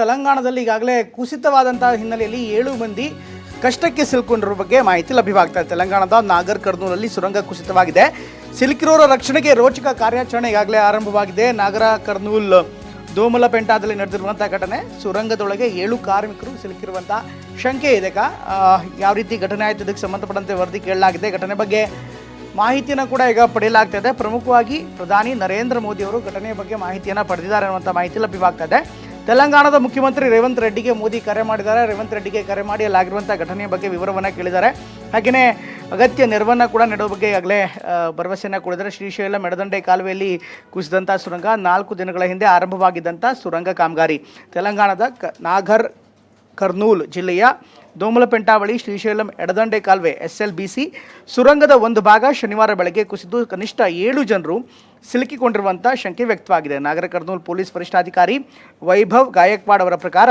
ತೆಲಂಗಾಣದಲ್ಲಿ ಈಗಾಗಲೇ ಕುಸಿತವಾದಂತಹ ಹಿನ್ನೆಲೆಯಲ್ಲಿ ಏಳು ಮಂದಿ ಕಷ್ಟಕ್ಕೆ ಸಿಲುಕೊಂಡಿರುವ ಬಗ್ಗೆ ಮಾಹಿತಿ ಲಭ್ಯವಾಗ್ತಾ ತೆಲಂಗಾಣದ ನಾಗರ್ ಕರ್ನೂಲಲ್ಲಿ ಸುರಂಗ ಕುಸಿತವಾಗಿದೆ. ಸಿಲುಕಿರೋರ ರಕ್ಷಣೆಗೆ ರೋಚಕ ಕಾರ್ಯಾಚರಣೆ ಈಗಾಗಲೇ ಆರಂಭವಾಗಿದೆ. ನಾಗರ ಕರ್ನೂಲ್ ದೋಮಲಪೆಂಟಾದಲ್ಲಿ ನಡೆದಿರುವಂತಹ ಘಟನೆ, ಸುರಂಗದೊಳಗೆ ಏಳು ಕಾರ್ಮಿಕರು ಸಿಲುಕಿರುವಂತಹ ಶಂಕೆ ಇದೆ. ಕಾ ಯಾವ ರೀತಿ ಘಟನೆ ಆಯಿತು, ಇದಕ್ಕೆ ಸಂಬಂಧಪಟ್ಟಂತೆ ವರದಿ ಕೇಳಲಾಗಿದೆ. ಘಟನೆ ಬಗ್ಗೆ ಮಾಹಿತಿಯನ್ನು ಕೂಡ ಈಗ ಪಡೆಯಲಾಗ್ತಾ ಪ್ರಮುಖವಾಗಿ ಪ್ರಧಾನಿ ನರೇಂದ್ರ ಮೋದಿ ಅವರು ಘಟನೆಯ ಬಗ್ಗೆ ಮಾಹಿತಿಯನ್ನು ಪಡೆದಿದ್ದಾರೆ ಅನ್ನುವಂಥ ಮಾಹಿತಿ ಲಭ್ಯವಾಗ್ತಾ ತೆಲಂಗಾಣದ ಮುಖ್ಯಮಂತ್ರಿ ರೇವಂತ್ ರೆಡ್ಡಿಗೆ ಮೋದಿ ಕರೆ ಮಾಡಿದ್ದಾರೆ. ರೇವಂತ್ ರೆಡ್ಡಿಗೆ ಕರೆ ಮಾಡಿ ಅಲ್ಲಾಗಿರುವಂಥ ಘಟನೆಯ ಬಗ್ಗೆ ವಿವರವನ್ನು ಕೇಳಿದ್ದಾರೆ. ಹಾಗೆಯೇ ಅಗತ್ಯ ನೆರವನ್ನು ಕೂಡ ನೀಡುವ ಬಗ್ಗೆ ಈಗಾಗಲೇ ಆ, ಭರವಸೆಯನ್ನು ಕೊಡಿದರೆ ಶ್ರೀಶೈಲಂ ಎಡದಂಡೆ ಕಾಲುವೆಯಲ್ಲಿ ಕುಸಿದಂಥ ಸುರಂಗ ನಾಲ್ಕು ದಿನಗಳ ಹಿಂದೆ ಆರಂಭವಾಗಿದ್ದಂಥ ಸುರಂಗ ಕಾಮಗಾರಿ. ತೆಲಂಗಾಣದ ಕ ನಾಗರ್ ಕರ್ನೂಲ್ ಜಿಲ್ಲೆಯ ದೋಮಲಪೆಂಟಾವಳಿ ಶ್ರೀಶೈಲಂ ಎಡದಂಡೆ ಕಾಲುವೆ ಎಸ್ ಎಲ್ ಬಿ ಸಿ ಸುರಂಗದ ಒಂದು ಭಾಗ ಶನಿವಾರ ಬೆಳಗ್ಗೆ ಕುಸಿದು ಕನಿಷ್ಠ ಏಳು ಜನರು ಸಿಲುಕಿಕೊಂಡಿರುವಂಥ ಶಂಕೆ ವ್ಯಕ್ತವಾಗಿದೆ. ನಾಗರ ಕರ್ನೂಲ್ ಪೊಲೀಸ್ ವರಿಷ್ಠಾಧಿಕಾರಿ ವೈಭವ್ ಗಾಯಕ್ವಾಡ್ ಅವರ ಪ್ರಕಾರ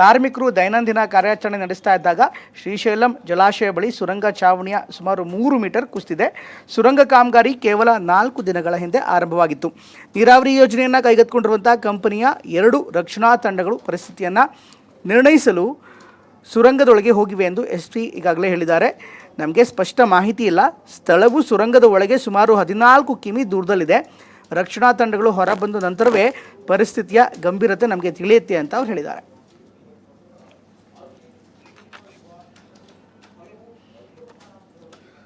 ಕಾರ್ಮಿಕರು ದೈನಂದಿನ ಕಾರ್ಯಾಚರಣೆ ನಡೆಸ್ತಾ ಇದ್ದಾಗ ಶ್ರೀಶೈಲಂ ಜಲಾಶಯ ಬಳಿ ಸುರಂಗ ಚಾವಣಿಯ ಸುಮಾರು ಮೂರು ಮೀಟರ್ ಕುಸಿದಿದೆ. ಸುರಂಗ ಕಾಮಗಾರಿ ಕೇವಲ ನಾಲ್ಕು ದಿನಗಳ ಹಿಂದೆ ಆರಂಭವಾಗಿತ್ತು. ನೀರಾವರಿ ಯೋಜನೆಯನ್ನು ಕೈಗೆತ್ತಿಕೊಂಡಿರುವಂಥ ಕಂಪನಿಯ ಎರಡು ರಕ್ಷಣಾ ತಂಡಗಳು ಪರಿಸ್ಥಿತಿಯನ್ನು ನಿರ್ಣಯಿಸಲು ಸುರಂಗದೊಳಗೆ ಹೋಗಿವೆ ಎಂದು ಎಸ್ ಪಿ ಈಗಾಗಲೇ ಹೇಳಿದ್ದಾರೆ. ನಮಗೆ ಸ್ಪಷ್ಟ ಮಾಹಿತಿ ಇಲ್ಲ. ಸ್ಥಳವು ಸುರಂಗದ ಒಳಗೆ ಸುಮಾರು ಹದಿನಾಲ್ಕು ಕಿಮಿ ದೂರದಲ್ಲಿದೆ. ರಕ್ಷಣಾ ತಂಡಗಳು ಹೊರಬಂದ ನಂತರವೇ ಪರಿಸ್ಥಿತಿಯ ಗಂಭೀರತೆ ನಮಗೆ ತಿಳಿಯುತ್ತೆ ಅಂತ ಅವ್ರು ಹೇಳಿದ್ದಾರೆ.